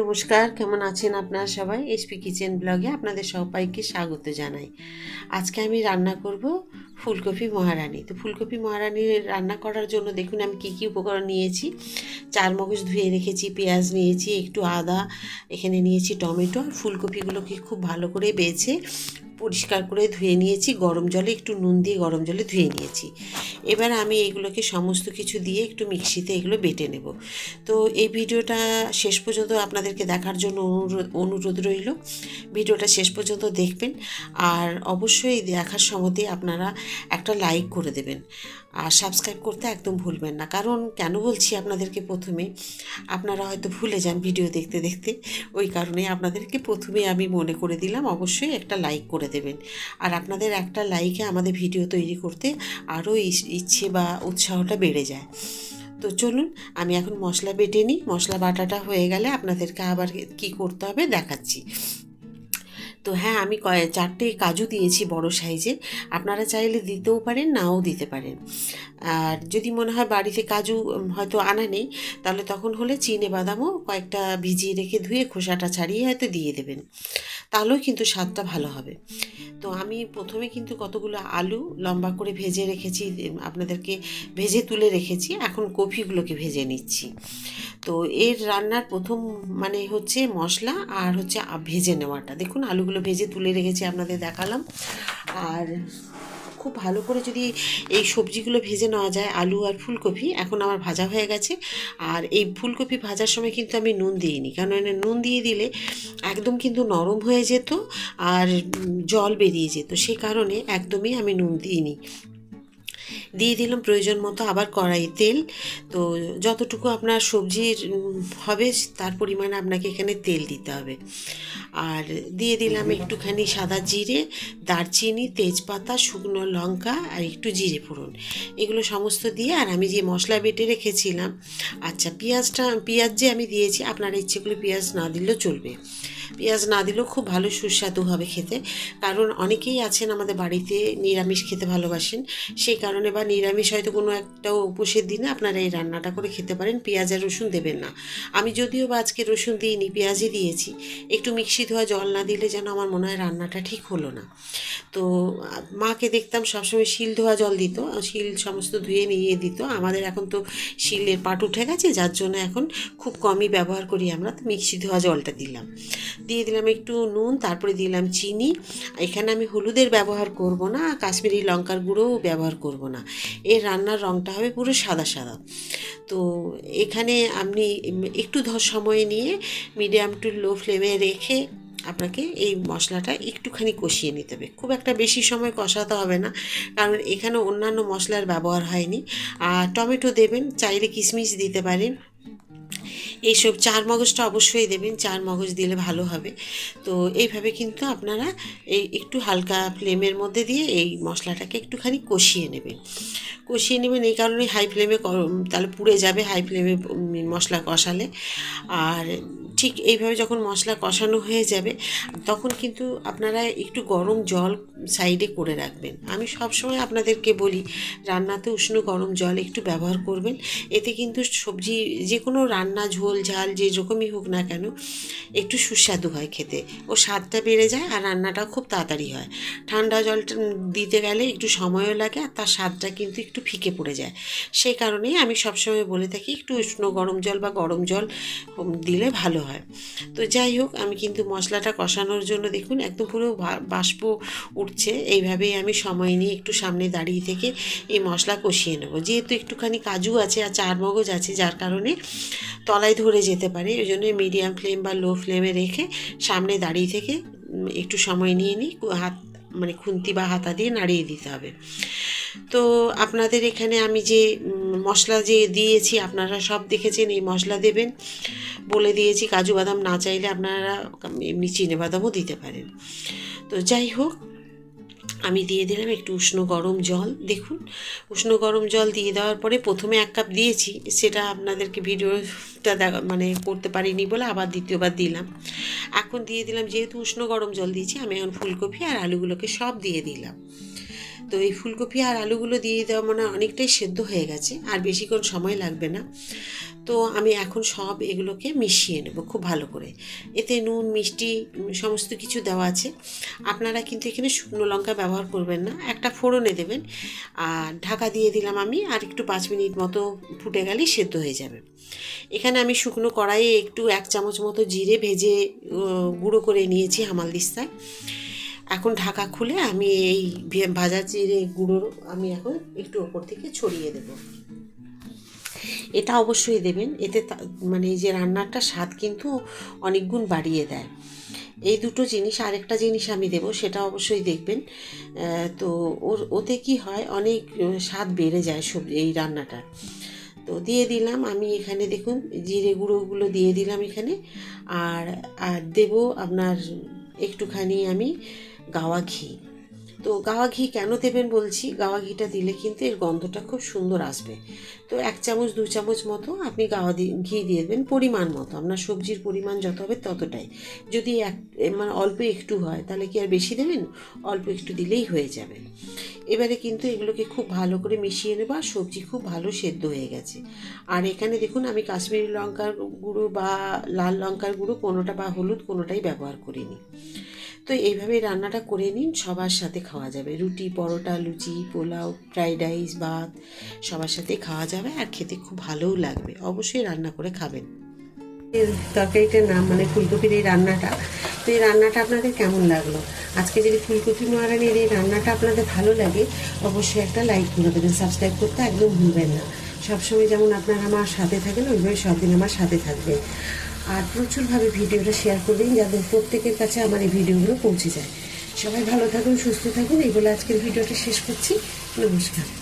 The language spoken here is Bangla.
নমস্কার, কেমন আছেন আপনারা সবাই? এসপি কিচেন ব্লগে আপনাদের সবাইকে স্বাগত জানাই। আজকে আমি রান্না করব ফুলকপি মহারানি। তো ফুলকপি মহারানি রান্না করার জন্য দেখুন আমি কী কী উপকরণ নিয়েছি। চার মগজ ধুয়ে রেখেছি, পেঁয়াজ নিয়েছি, একটু আদা এখানে নিয়েছি, টমেটো। ফুলকপিগুলোকে খুব ভালো করে বেছে পরিষ্কার করে ধুয়ে নিয়েছি। গরম জলে একটু নুন দিয়ে গরম জলে ধুয়ে নিয়েছি। এবার আমি এইগুলোকে সমস্ত কিছু দিয়ে একটু মিক্সিতে এগুলো বেটে নেব। তো এই ভিডিওটা শেষ পর্যন্ত আপনাদেরকে দেখার জন্য অনুরোধ অনুরোধ রইল। ভিডিওটা শেষ পর্যন্ত দেখবেন। আর অবশ্যই দেখার সময়তে আপনারা একটা লাইক করে দেবেন। আর সাবস্ক্রাইব করতে একদম ভুলবেন না। কারণ কেন বলছি আপনাদেরকে প্রথমে? আপনারা হয়তো ভুলে যান ভিডিও দেখতে দেখতে। ওই কারণে আপনাদেরকে প্রথমে আমি মনে করে দিলাম, অবশ্যই একটা লাইক করে দেবেন। আর আপনাদের একটা লাইকে আমাদের ভিডিও তৈরি করতে আরও ইচ্ছে বা উৎসাহটা বেড়ে যায়। তো চলুন, আমি এখন মশলা বেটে নিই। মশলা বাটাটা হয়ে গেলে আপনাদেরকে আবার কি করতে হবে দেখাচ্ছি। তো হ্যাঁ আমি কয়, চারটে কাজু দিয়েছি বড় সাইজে আপনারা চাইলে দিতেও পারেন, নাও দিতে পারেন। আর যদি মনে হয় বাড়িতে কাজু হয়তো আনা নেই, তাহলে তখন হলে চিনে বাদামও কয়েকটা ভিজিয়ে রেখে ধুয়ে খোসাটা ছাড়িয়ে হয়তো দিয়ে দেবেন। তাহলেও কিন্তু স্বাদটা ভালো হবে। তো আমি প্রথমে কিন্তু কতগুলো আলু লম্বা করে ভেজে রেখেছি, আপনাদেরকে ভেজে তুলে রেখেছি, এখন কফিগুলোকে ভেজে নিচ্ছি। তো এর রান্নার প্রথম মানে হচ্ছে মশলা আর হচ্ছে ভেজে নেওয়াটা। দেখুন, আলুগুলো ভেজে তুলে রেখেছি, আপনাদের দেখালাম। আর খুব ভালো করে যদি এই সবজিগুলো ভেজে নেওয়া যায়, আলু আর ফুলকপি, এখন আমার ভাজা হয়ে গেছে। আর এই ফুলকপি ভাজার সময় কিন্তু আমি নুন দিইনি, কারণ নুন দিয়ে দিলে একদম কিন্তু নরম হয়ে যেত আর জল বেরিয়ে যেত। সে কারণে একদমই আমি নুন দিইনি। দিয়ে দিলাম প্রয়োজন মতো আবার কড়াই তেল। তো যতটুকু আপনার সবজির হবে তার পরিমাণে আপনাকে এখানে তেল দিতে হবে। আর দিয়ে দিলাম একটুখানি সাদা জিরে দারচিনি তেজপাতা শুকনো লঙ্কা আর একটু জিরে ফোড়ন। এগুলো সমস্ত দিয়ে আর আমি যে মশলা বেটে রেখেছিলাম আচ্ছা পেঁয়াজটা পেঁয়াজ যে আমি দিয়েছি আপনার ইচ্ছে করলে পেঁয়াজ না দিলেও চলবে। পেঁয়াজ না দিলেও খুব ভালো সুস্বাদু হবে খেতে। কারণ অনেকেই আছেন আমাদের বাড়িতে নিরামিষ খেতে ভালোবাসেন। সেই কারণে বা নিরামিষ হয়তো কোনো একটা উপোষের দিনে আপনারা এই রান্নাটা করে খেতে পারেন, পেঁয়াজ আর রসুন দেবেন না। আমি যদিও বা আজকে রসুন দিইনি, পেঁয়াজই দিয়েছি। একটু মিক্সি ধোয়া জল না দিলে যেন আমার মনে হয় রান্নাটা ঠিক হলো না। তো মাকে দেখতাম সবসময় শিল ধোয়া জল দিত শিল সমস্ত ধুয়ে নিয়ে দিত। আমাদের এখন তো শিলের পাট উঠে গেছে, যার জন্য এখন খুব কমই ব্যবহার করি আমরা। তো মিক্সি ধোয়া জলটা দিলাম। দিয়ে দিলাম একটু নুন, তারপরে দিলাম চিনি। এখানে আমি হলুদের ব্যবহার করব না, কাশ্মীরি লঙ্কার গুঁড়োও ব্যবহার করব না। এর রান্নার রঙটা হবে পুরো সাদা সাদা। তো এখানে আপনি একটু সময় নিয়ে মিডিয়াম টু লো ফ্লেমে রেখে আপনাকে এই মশলাটা একটুখানি কষিয়ে নিতে হবে। খুব একটা বেশি সময় কষাতে হবে না, কারণ এখানে অন্যান্য মশলার ব্যবহার হয়নি। আর টমেটো দেবেন, চাইলে কিশমিশ দিতে পারেন। এইসব চার মগজটা অবশ্যই দেবেন চার মগজ দিলে ভালো হবে। তো এইভাবে কিন্তু আপনারা এই একটু হালকা ফ্লেমের মধ্যে দিয়ে এই মশলাটাকে একটুখানি কষিয়ে নেবেন। কষিয়ে নেবেন এই কারণে হাই ফ্লেমে তাহলে পুড়ে যাবে হাই ফ্লেমে মশলা কষালে। আর ঠিক এইভাবে যখন মশলা কষানো হয়ে যাবে, তখন কিন্তু আপনারা একটু গরম জল সাইডে করে রাখবেন। আমি সবসময় আপনাদেরকে বলি, রান্নাতে উষ্ণ গরম জল একটু ব্যবহার করবেন। এতে কিন্তু সবজি যে কোনো রান্না, ঝোল, ঝাল, যে রকমই হোক না কেন, একটু সুস্বাদু হয় খেতে। ও স্বাদটা বেড়ে যায় আর রান্নাটা খুব তাড়াতাড়ি হয়। ঠান্ডা জলটা দিতে গেলে একটু সময়ও লাগে আর তার স্বাদটা কিন্তু একটু ফিকে পড়ে যায়। সেই কারণেই আমি সবসময় বলে থাকি, একটু উষ্ণ গরম জল বা গরম জল দিলে ভালো হয়। তো যাই হোক, আমি কিন্তু মশলাটা কষানোর জন্য দেখুন একদম পুরো বাষ্প উঠছে। এইভাবেই আমি সময় নিয়ে একটু সামনে দাঁড়িয়ে থেকে এই মশলা কষিয়ে নেব। যেহেতু একটুখানি কাজু আছে আর চার মগজ আছে, যার কারণে তলায় ধরে যেতে পারে। ওই জন্য মিডিয়াম ফ্লেম বা লো ফ্লেমে রেখে সামনে দাঁড়িয়ে থেকে একটু সময় নিয়ে নিই হাত মানে খুন্তি বা হাতা দিয়ে নাড়িয়ে দিতে হবে। তো আপনাদের এখানে আমি যে মশলা যে দিয়েছি, আপনারা সব দেখেছেন, এই মশলা দেবেন। বলে দিয়েছি, কাজু বাদাম না চাইলে আপনারা এমনি চিনে বাদামও দিতে পারেন। তো যাই হোক, আমি দিয়ে দিলাম একটু উষ্ণ গরম জল। দেখুন, উষ্ণ গরম জল দিয়ে দেওয়ার পরে প্রথমে এক কাপ দিয়েছি, সেটা আপনাদেরকে ভিডিওটা মানে করতে পারিনি বলে আবার দ্বিতীয়বার দিলাম। এখন দিয়ে দিলাম, যেহেতু উষ্ণ গরম জল দিয়েছি, আমি এখন ফুলকপি আর আলুগুলোকে সব দিয়ে দিলাম। তো এই ফুলকপি আর আলুগুলো দিয়ে দেওয়া মানে অনেকটাই সেদ্ধ হয়ে গেছে, আর বেশিক্ষণ সময় লাগবে না। তো আমি এখন সব এগুলোকে মিশিয়ে নেব খুব ভালো করে। এতে নুন, মিষ্টি সমস্ত কিছু দেওয়া আছে। আপনারা কিন্তু এখানে শুকনো লঙ্কা ব্যবহার করবেন না, একটা ফোড়নে দেবেন। আর ঢাকা দিয়ে দিলাম আমি, আর একটু পাঁচ মিনিট মতো ফুটে গেলেই সেদ্ধ হয়ে যাবে। এখানে আমি শুকনো কড়াইয়ে একটু এক চামচ মতো জিরে ভেজে গুঁড়ো করে নিয়েছি হামাল দিস্তায়। এখন ঢাকা খুলে আমি এই ভাজা জিরে গুঁড়ো আমি এখন একটু ওপর থেকে ছড়িয়ে দেব। এটা অবশ্যই দেবেন। এতে মানে এই যে রান্নাটা স্বাদ কিন্তু অনেক গুণ বাড়িয়ে দেয়। এই দুটো জিনিস, আরেকটা জিনিস আমি দেবো, সেটা অবশ্যই দেখবেন। তো ওর, ওতে কি হয়, অনেক স্বাদ বেড়ে যায় সবজি এই রান্নাটা। তো দিয়ে দিলাম আমি এখানে দেখুন, জিরে গুঁড়োগুলো দিয়ে দিলাম এখানে। আর আর দেবো আপনার একটুখানি আমি গাওয়া ঘি। তো গাওয়া ঘি কেন দেবেন বলছি? গাওয়া ঘিটা দিলে কিন্তু এর গন্ধটা খুব সুন্দর আসবে। তো এক চামচ, দু চামচ মতো আপনি গাওয়া ঘি দিয়ে দেবেন পরিমাণ মতো। আপনার সবজির পরিমাণ যত হবে ততটাই। যদি এক মানে অল্প একটু হয়, তাহলে কি আর বেশি দেবেন? অল্প একটু দিলেই হয়ে যাবে। এবারে কিন্তু এগুলোকে খুব ভালো করে মিশিয়ে নেব আর সবজি খুব ভালো সেদ্ধ হয়ে গেছে। আর এখানে দেখুন, আমি কাশ্মীরি লঙ্কার গুঁড়ো বা লাল লঙ্কার গুঁড়ো, কোনোটা বা হলুদ কোনোটাই ব্যবহার করিনি। তো এইভাবে রান্নাটা করে নিন, সবার সাথে খাওয়া যাবে। রুটি, পরোটা, লুচি, পোলাও, ফ্রাইড রাইস, ভাত, সবার সাথে খাওয়া যাবে আর খেতে খুব ভালোও লাগবে। অবশ্যই রান্না করে খাবেন। তরকারিটার নাম মানে ফুলকপির এই রান্নাটা, তো এই রান্নাটা আপনাদের কেমন লাগল? আজকে যদি ফুলকপি মহারানির এই রান্নাটা আপনাদের ভালো লাগে, অবশ্যই একটা লাইক করে দেবেন সাবস্ক্রাইব করতে একদম ভুলবেন না। সবসময় যেমন আপনারা আমার সাথে থাকেন, ওইভাবে সব দিন আমার সাথে থাকবেন। আর প্রচুরভাবে ভিডিওটা শেয়ার করবেন যাতে প্রত্যেকের কাছে আমার এই ভিডিওগুলো পৌঁছে যায়। সবাই ভালো থাকুন, সুস্থ থাকুন এইগুলো আজকের ভিডিওটা শেষ করছি। নমস্কার।